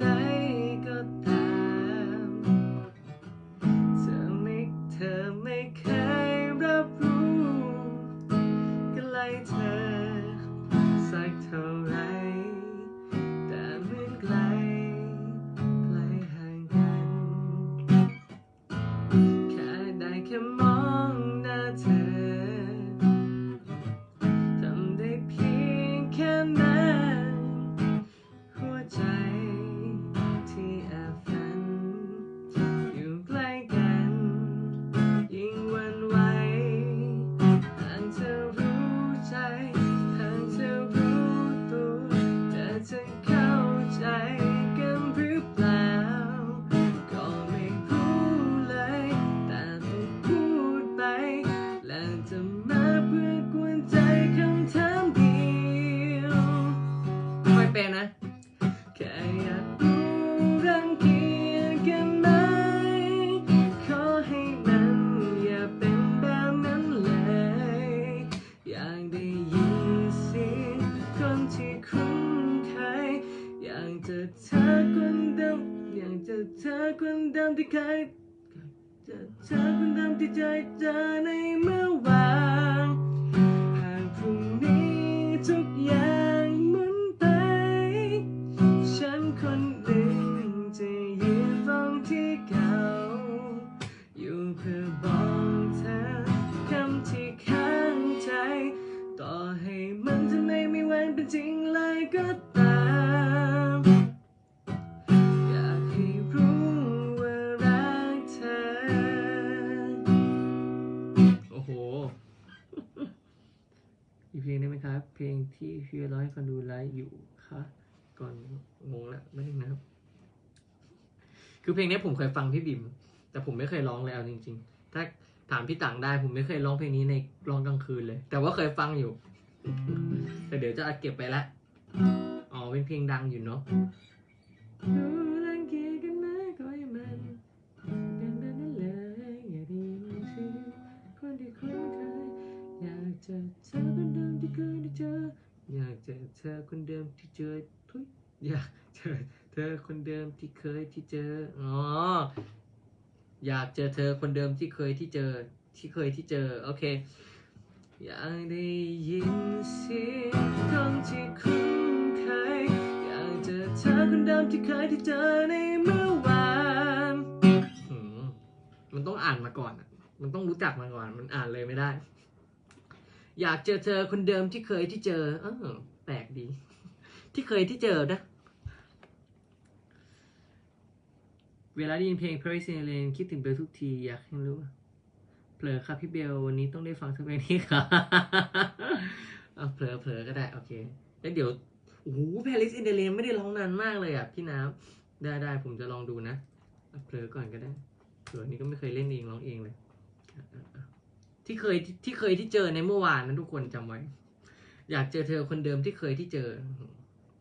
ใดก็ตามเธอไม่เธอไม่เคยรับรู้ใกล้เธอสักเท่าไรแต่เหมือนไกลไกลห่างกันแค่ได้แค่มอง เป็นนะแค่อยากรู้รังเกียจกันไหมขอให้มันอย่าเป็นแบบนั้นเลย อยากได้ยินเสียงคนที่คุ้นเคยอยากจะเธอคนเดิมอยากจะเธอคนเดิมที่เคยจะเธอคนเดิมที่ใจเจอในเมื่อวาน จริงเลยก็ตาม อยากให้รู้ว่ารักเธอ โอ้โห อีกเพลงได้ไหมครับ เพลงที่พี่ร้อยคนดูไลฟ์อยู่ค่ะก่อนงงแล้วไม่ได้นะครับ คือเพลงนี้ผมเคยฟังพี่บิม แต่ผมไม่เคยร้องเลยเอาจริง ๆ ถ้าถามพี่ตังได้ผมไม่เคยร้องเพลงนี้ในร้องกลางคืนเลย แต่ว่าเคยฟังอยู่ แต่เดี๋ยวจะอัดเก็บไปละอ๋อเป็นเพลงดังอยู่เนาะอยากจอเธอคนเดิมที่เคยได้เจออยากเจอเธอคนเดิมที่เจอทุยอยากเจอเธอคนเดิมที่เคยที่เจออ๋ออยากเจอเธอคนเดิมที่เคยที่เจอที่เคยที่เจอโอเค อยากได้ยินเสียงคนที่คุ้นเคยอยากเจอเธอคนเดิมที่เคยที่เจอในเมื่อวานหืมมันต้องอ่านมาก่อนอะมันต้องรู้จักมาก่อน มันอ่านเลยไม่ได้ อยากเจอเธอคนเดิมที่เคยที่เจอ เออแปลกดี ที่เคยที่เจอนะเวลาได้ยินเพลง Paris in l a n คิดถึงเบลทุกที อยากให้รู้ เผลอครับพี่เบลวันนี้ต้องได้ฟังทุกเพลงนี้ครับเอาเผลอเผลอก็ได้ โอเค แล้วเดี๋ยวโอ้โห Paris in the Rain ไม่ได้ร้องนานมากเลยอะ พี่น้ำได้ได้ผมจะลองดูนะเผลอก่อนก็ได้เผลอนี่ก็ไม่เคยเล่นเองร้องเองเลย ที่เคยที่เคยที่เจอในเมื่อวานนั้นทุกคนจำไว้ อยากเจอเธอคนเดิมที่เคยที่เจอ